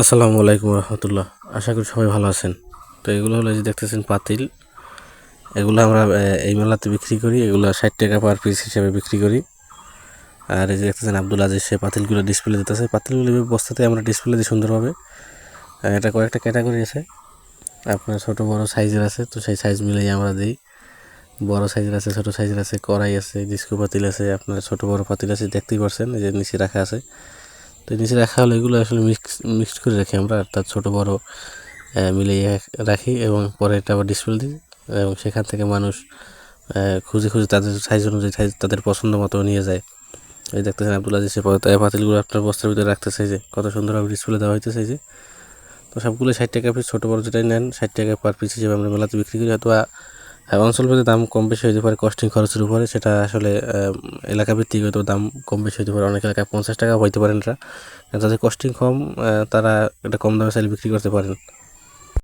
আসসালামু আলাইকুম রহমতুল্লাহ। আশা করি সবাই ভালো আছেন। তো এগুলো হলো যে দেখতেছেন পাতিল। এগুলো আমরা এই মেলাতে বিক্রি করি। এগুলো ষাট টাকা পার পিস হিসেবে বিক্রি করি। আর এই যে দেখতেছেন আব্দুল আজিজ, সে পাতিলগুলো ডিসপ্লে দিতেছে। পাতিলগুলো বস্তাতে আমরা ডিসপ্লে দিই সুন্দরভাবে। এটা কয়েকটা ক্যাটাগরি আছে। আপনার ছোট, বড় সাইজের আছে, তো সেই সাইজ মিলেই আমরা দিই। বড় সাইজের আছে, ছোট সাইজের আছে, কড়াই আছে ডিস্কো পাতিল আছে, আপনার ছোট, বড় পাতিল আছে, দেখতেই পারছেন যে নিচে রাখা আছে। তো নিচে রাখা হলো এগুলো আসলে মিক্স মিক্সড করে রাখি আমরা অর্থাৎ ছোটো বড় মিলিয়ে রাখি এবং পরে এটা আবার ডিসপ্লে দিই। এবং সেখান থেকে মানুষ খুঁজে খুঁজে তাদের সাইজ অনুযায়ী সাইজ তাদের পছন্দ মতো নিয়ে যায়। এই দেখতেছেন আব্দুল্লাহ যে সে পাতিলগুলো আপনার বস্তার ভিতরে রাখতে চাইছে কত সুন্দরভাবে ডিসপ্লে দেওয়া হইতে চাইছে তো সবগুলো ষাট টাকা পিস ছোটো বড় যেটাই নেন, ষাট টাকা পার পিস হিসেবে আমরা মেলাতে বিক্রি করি হয়তো অঞ্চল ভেদে দাম কম বেশি হইতে পারে কস্টিং খরচের উপরে। সেটা আসলে এলাকা ভিত্তিক হয়তো দাম কম বেশি হইতে পারে। অনেক এলাকায় পঞ্চাশ টাকা হইতে পারেন এটা যাদের কস্টিং কম তারা এটা কম দামে চাইলে বিক্রি করতে পারেন।